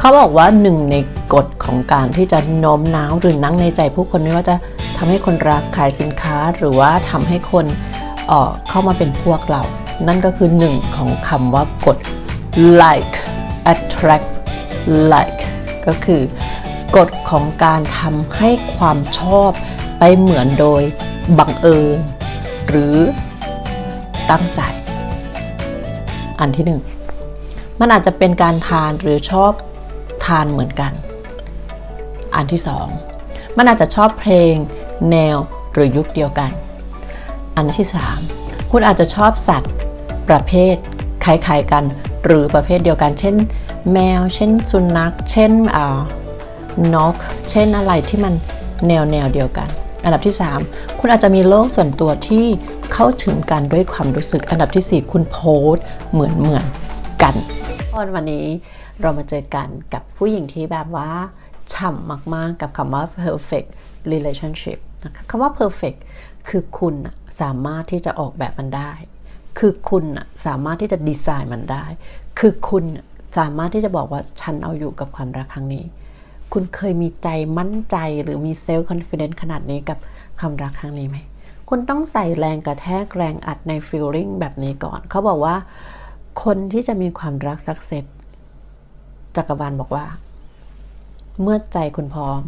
เขาบอกว่าหนึ่งในกฎของการที่จะโน้มน้าวหรือนั่งในใจผู้คนไม่ว่าจะทำให้คนรักขายสินค้าหรือว่าทำให้คนเออเข้ามาเป็นพวกเรา นั่นก็คือหนึ่งของคำว่ากฎ like attract like ก็คือกฎของการทำให้ความชอบไปเหมือนโดยบังเอิญหรือตั้งใจ อันที่หนึ่งมันอาจจะเป็นการทานหรือชอบ ทานเหมือนกัน อันที่สองมันอาจจะชอบเพลงแนวหรือยุคเดียวกัน อันที่สามคุณอาจจะชอบสัตว์ประเภทคล้ายๆกัน หรือประเภทเดียวกัน เช่น แมว เช่น สุนัข เช่นนก เช่นอะไรที่มันแนวแนวเดียวกัน อันดับที่ 3 คุณอาจจะมีโลกส่วนตัวที่เข้าถึงกันด้วยความรู้สึก อันดับทีสี่4 คุณโพสเหมือนเหมือนกันวันนี้ เรามาเจอกันกับผู้หญิงที่แบบว่าฉ่ำมากๆ กับคำว่า perfect relationship นะคะคำว่า perfect คือคุณสามารถที่จะออกแบบมันได้ คือคุณสามารถที่จะดีไซน์มันได้ คือคุณสามารถที่จะบอกว่าฉันเอาอยู่กับความรักครั้งนี้ คุณเคยมีใจมั่นใจหรือมีเซลล์คอนฟ idence ขนาดนี้กับความรักครั้งนี้ไหม คุณต้องใส่แรงกระแทกแรงอัดในฟีลลิ่งแบบนี้ก่อน เขาบอกว่า คนที่จะมีความรักสักเซส จักรวาลบอกว่า เมื่อใจคุณพร้อม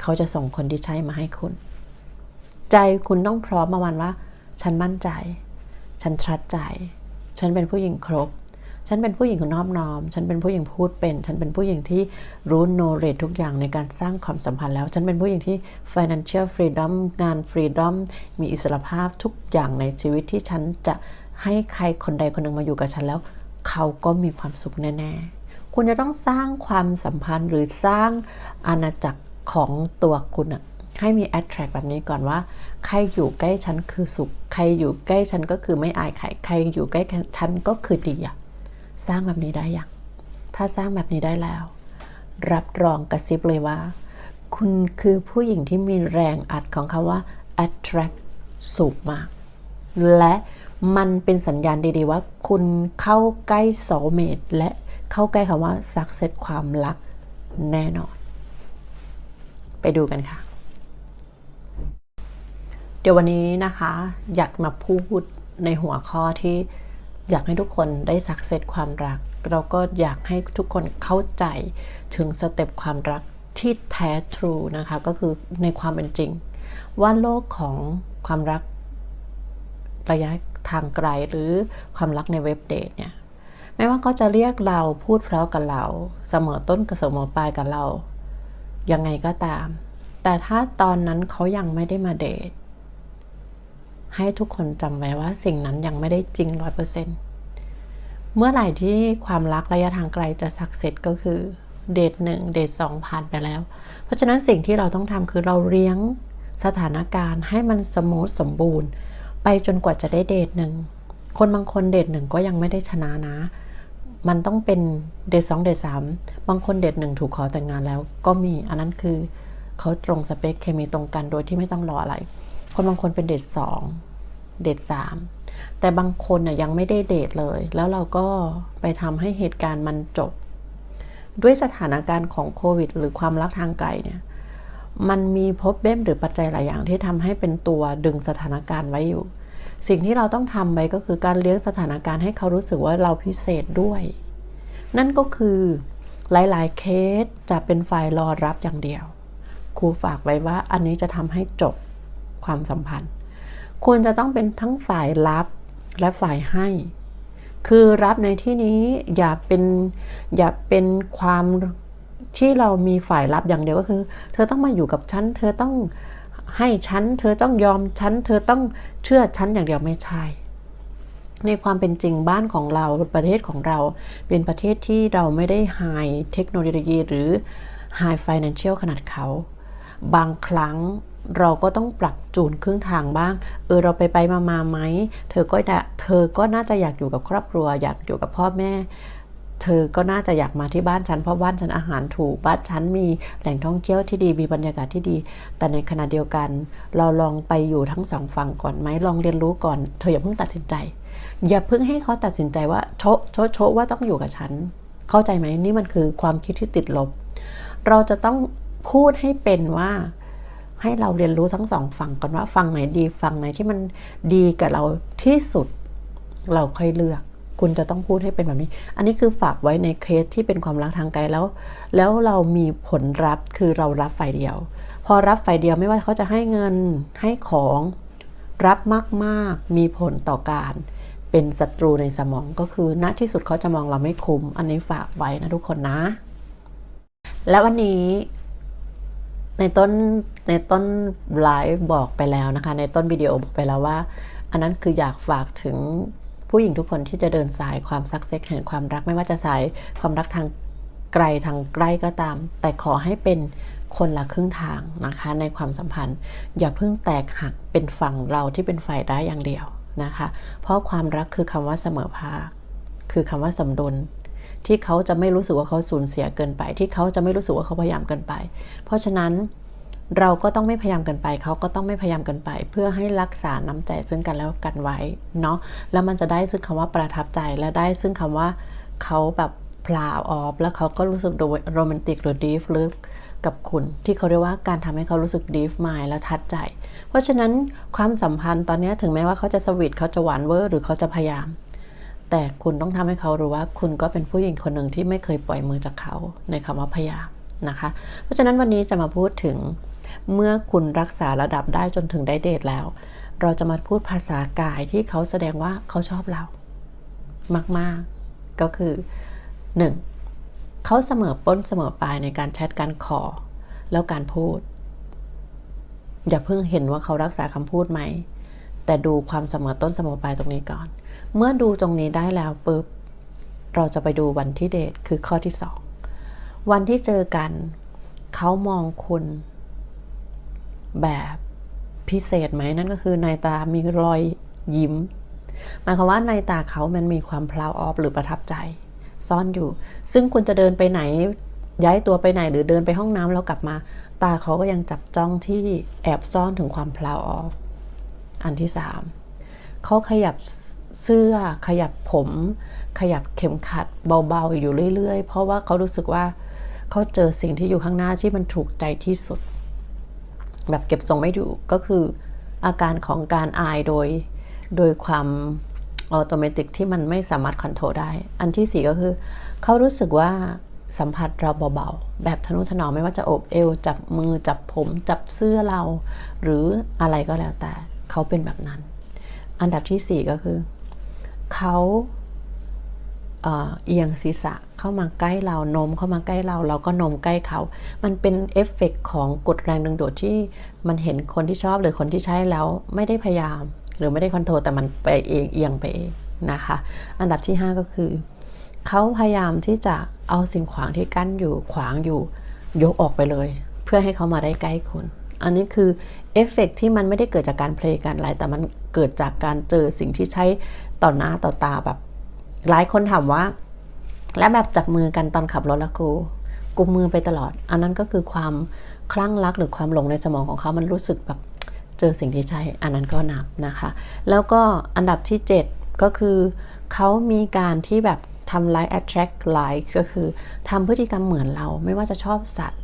เขาจะส่งคนที่ใช่มาให้คุณ ใจคุณต้องพร้อมประมาณว่า ฉันมั่นใจ ฉันทรัสใจ ฉันเป็นผู้หญิงครบ ฉันเป็นผู้หญิงคนนอบน้อม ฉันเป็นผู้หญิงพูดเป็น ฉันเป็นผู้หญิงที่รู้โนเรททุกอย่างในการสร้างความสัมพันธ์แล้ว ฉันเป็นผู้หญิงที่ financial freedom งาน freedom มีอิสรภาพทุกอย่างในชีวิตที่ฉันจะให้ใครคนใดคนหนึ่งมาอยู่กับฉันแล้ว เขาก็มีความสุขแน่ ๆ คุณจะต้องสร้างความสัมพันธ์หรือสร้างอาณาจักรของตัวคุณอะให้มี attract แบบนี้ก่อนว่า ใครอยู่ใกล้ฉันคือสุข ใครอยู่ใกล้ฉันก็คือไม่อายใคร ใครอยู่ใกล้ฉันก็คือดีอะสร้างแบบนี้ได้ยังถ้าสร้างแบบนี้ได้แล้ว รับรองกระซิบเลยว่า คุณคือผู้หญิงที่มีแรงอัดของคาว่า attract สูงมาก และ มันเป็นสัญญาณดีๆว่า คุณเข้าใกล้โซเมตและเข้าใกล้คำว่า success ความรักแน่นอน ไปดูกันค่ะ เดี๋ยววันนี้นะคะ อยากมาพูดในหัวข้อที่อยากให้ทุกคนได้สักเซตความรัก เราก็อยากให้ทุกคนเข้าใจถึงสเต็ปความรักที่แท้ทรูนะคะ ก็คือในความเป็นจริง ว่าโลกของความรักระยะ ทางไกลหรือความรักในเว็บเดทเนี่ยไม่ว่าเขาจะเรียกเราพูดเพราะกับเรา เสมอต้นกับเสมอปลายกับเรา ยังไงก็ตาม แต่ถ้าตอนนั้นเขายังไม่ได้มาเดทให้ทุกคนจำไว้ว่าสิ่งนั้นยังไม่ได้จริงร้อยเปอร์เซ็นต์เมื่อไหร่ที่ความรักระยะทางไกลจะสักเสร็จก็คือเดทหนึ่งเดทสองผ่านไปแล้ว เพราะฉะนั้นสิ่งที่เราต้องทำคือเราเลี้ยงสถานการณ์ให้มันสมูทสมบูรณ์ ไปจนกว่าจะได้เดทหนึ่ง คนบางคนเดทหนึ่งก็ยังไม่ได้ชนะนะ มันต้องเป็นเดทสองเดทสามบางคนเดทหนึ่งถูกขอแต่งงานแล้วก็มี อันนั้นคือเขาตรงสเปคเคมีตรงกันโดยที่ไม่ต้องรออะไร คนบางคนเป็นเดทสองเดทสามแต่บางคนน่ยยังไม่ได้เดทเลย แล้วเราก็ไปทำให้เหตุการณ์มันจบ ด้วยสถานการณ์ของโควิด หรือความรักทางไกลเนี่ย มันมีพบเบ้มหรือปัจจัยหลายอย่างที่ทำให้เป็นตัวดึงสถานการณ์ไว้อยู่ สิ่งที่เราต้องทำไปก็คือการเลี้ยงสถานการณ์ให้เขารู้สึกว่าเราพิเศษด้วย นั่นก็คือหลายๆ เคสจะเป็นฝ่ายรอรับอย่างเดียว ครูฝากไว้ว่าอันนี้จะทำให้จบความสัมพันธ์ ควรจะต้องเป็นทั้งฝ่ายรับและฝ่ายให้ คือรับในที่นี้อย่าเป็นอย่าเป็นความ ที่เรามีฝ่ายรับอย่างเดียวก็คือ เธอต้องมาอยู่กับฉัน เธอต้องให้ฉัน เธอต้องยอมฉัน เธอต้องเชื่อฉันอย่างเดียวไม่ใช่ ในความเป็นจริงบ้านของเราประเทศของเราเป็นประเทศที่เราไม่ได้ไฮเทคโนโลยีหรือไฮฟินแลนเชียลขนาดเขา บางครั้งเราก็ต้องปรับจูนครึ่งทางบ้าง เออเราไปไปมามาไหม เธอก็เธอก็น่าจะอยากอยู่กับครอบครัว อยากอยู่กับพ่อแม่ เธอก็น่าจะอยากมาที่บ้านฉันเพราะบ้านฉันอาหารถูกบ้านฉันมีแหล่งท่องเที่ยวที่ดีมีบรรยากาศที่ดี แต่ในขณะเดียวกัน เราลองไปอยู่ทั้งสองฝั่งก่อนไหมลองเรียนรู้ก่อนเธออย่าเพิ่งตัดสินใจ อย่าเพิ่งให้เขาตัดสินใจว่าโชโชโชว่าต้องอยู่กับฉัน เข้าใจไหมนี่มันคือความคิดที่ติดลบ เราจะต้องพูดให้เป็นว่าให้เราเรียนรู้ทั้งสองฝั่งก่อนว่าฝั่งไหนดีฝั่งไหนที่มันดีกับเราที่สุดเราค่อยเลือก คุณจะต้องพูดให้เป็นแบบนี้ อันนี้คือฝากไว้ในเคสที่เป็นความรักทางไกลแล้ว แล้วเรามีผลรับคือเรารับฝ่ายเดียว พอรับฝ่ายเดียวไม่ว่าเขาจะให้เงินให้ของรับมาก ๆ มีผลต่อการ เป็นศัตรูในสมองก็คือ ณที่สุดเขาจะมองเราไม่คุ้ม อันนี้ฝากไว้นะทุกคนนะ และวันนี้ในต้นในต้นไลฟ์บอกไปแล้วนะคะ ในต้นวิดีโอบอกไปแล้วว่า อันนั้นคืออยากฝากถึง ผู้หญิงทุกคนที่จะเดินสายความซักเซ็กแห่งความรักไม่ว่าจะสายความรักทางไกลทางใกล้ก็ตาม แต่ขอให้เป็นคนละครึ่งทางนะคะ ในความสัมพันธ์ อย่าเพิ่งแตกหักเป็นฝั่งเราที่เป็นฝ่ายได้อย่างเดียวนะคะ เพราะความรักคือคำว่าเสมอภาค คือคำว่าสมดุลที่เขาจะไม่รู้สึกว่าเขาสูญเสียเกินไป ที่เขาจะไม่รู้สึกว่าเขาพยายามเกินไป เพราะฉะนั้น เราก็ต้องไม่พยายามเกินไป เขาก็ต้องไม่พยายามเกินไป เพื่อให้รักษาน้ำใจซึ่งกันแล้วกันไว้เนาะแล้วมันจะได้ซึ่งคำว่าประทับใจและได้ซึ่งคำว่าเขาแบบพลาออฟแล้วเขาก็รู้สึกโรแมนติกหรือดีฟลึกกับคุณ ที่เขาเรียกว่าการทำให้เขารู้สึกดีฟมายและทัดใจ เพราะฉะนั้นความสัมพันธ์ตอนนี้ถึงแม้ว่าเขาจะสวีทเขาจะหวานเวอร์หรือเขาจะพยายาม แต่คุณต้องทำให้เขารู้ว่าคุณก็เป็นผู้หญิงคนหนึ่งที่ไม่เคยปล่อยมือจากเขาในคำว่าพยายามนะคะ เพราะฉะนั้นวันนี้จะมาพูดถึง เมื่อคุณรักษาระดับได้จนถึงได้เดทแล้ว เราจะมาพูดภาษากายที่เขาแสดงว่าเขาชอบเรา มาก ๆ ก็คือ 1. เขาเสมอต้นเสมอปลายในการแชทการขอ แล้วการพูด อย่าเพิ่งเห็นว่าเขารักษาคำพูดไหม แต่ดูความเสมอต้นเสมอปลายตรงนี้ก่อน เมื่อดูตรงนี้ได้แล้วปุ๊บเราจะไปดูวันที่เดทคือข้อที่ 2 วันที่เจอกัน เขามองคุณ แบบพิเศษไหมนั่นก็คือในตามีรอยยิ้มหมายความว่าในตาเขามันมีความพลาวออฟหรือประทับใจ ซ่อนอยู่ ซึ่งคุณจะเดินไปไหน ย้ายตัวไปไหนหรือเดินไปห้องน้ำแล้วกลับมา ตาเขาก็ยังจับจ้องที่แอบซ่อนถึงความพลาวออฟอันที่สามเขาขยับเสื้อ ขยับผม ขยับเข็มขัดเบาๆอยู่เรื่อย ๆ เพราะว่าเขารู้สึกว่าเขาเจอสิ่งที่อยู่ข้างหน้าที่มันถูกใจที่สุด แบบเก็บทรงไม่อยู่ก็คืออาการของการอายโดยโดยความอัตโนมัติที่มันไม่สามารถคอนโทรลได้ อันที่สี่ก็คือ เขารู้สึกว่าสัมผัสเราเบาๆ แบบทนุถนอมไม่ว่าจะโอบเอว จับมือจับผม จับเสื้อเรา หรืออะไรก็แล้วแต่ เขาเป็นแบบนั้น อันดับที่สี่ก็คือ เขา เอียงศีรษะเข้ามาใกล้เราโน้มเข้ามาใกล้เรา เราก็โน้มใกล้เขา มันเป็นเอฟเฟกของกดแรงดึงดูดที่มันเห็นคนที่ชอบหรือคนที่ใช้แล้วไม่ได้พยายาม หรือไม่ได้คอนโทรลแต่มันไปเองเอียงไปเองนะคะ อันดับที่ 5 ก็คือเขาพยายามที่จะเอาสิ่งขวางที่กั้นอยู่ขวางอยู่ยกออกไปเลย เพื่อให้เขามาได้ใกล้คุณอันนี้คือเอฟเฟกที่มันไม่ได้เกิดจากการเพลงกันอะไรแต่มันเกิดจากการเจอสิ่งที่ใช้ต่อหน้าต่อตาแบบ หลายคนถามว่า แล้วแบบจับมือกันตอนขับรถแล้วกูกุมมือไปตลอด อันนั้นก็คือความคลั่งรักหรือความหลงในสมองของเขามันรู้สึกแบบเจอสิ่งที่ใช่ อันนั้นก็นับนะคะ แล้วก็อันดับที่ 7 ก็คือเขามีการที่แบบทำไลค์ attract ไลค์ก็คือทำพฤติกรรมเหมือนเรา ไม่ว่าจะชอบสัตว์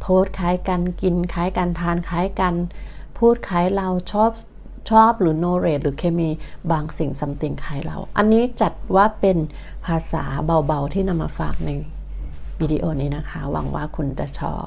โพสคล้ายกันกินคล้ายกันทานคล้ายกัน พูดคล้ายเราชอบ ชอบหรือโนเรตหรือเคมีบางสิ่งซัมติงคล้ายเรา อันนี้จัดว่าเป็นภาษาเบาๆที่นำมาฝากในวิดีโอนี้นะคะ หวังว่าคุณจะชอบ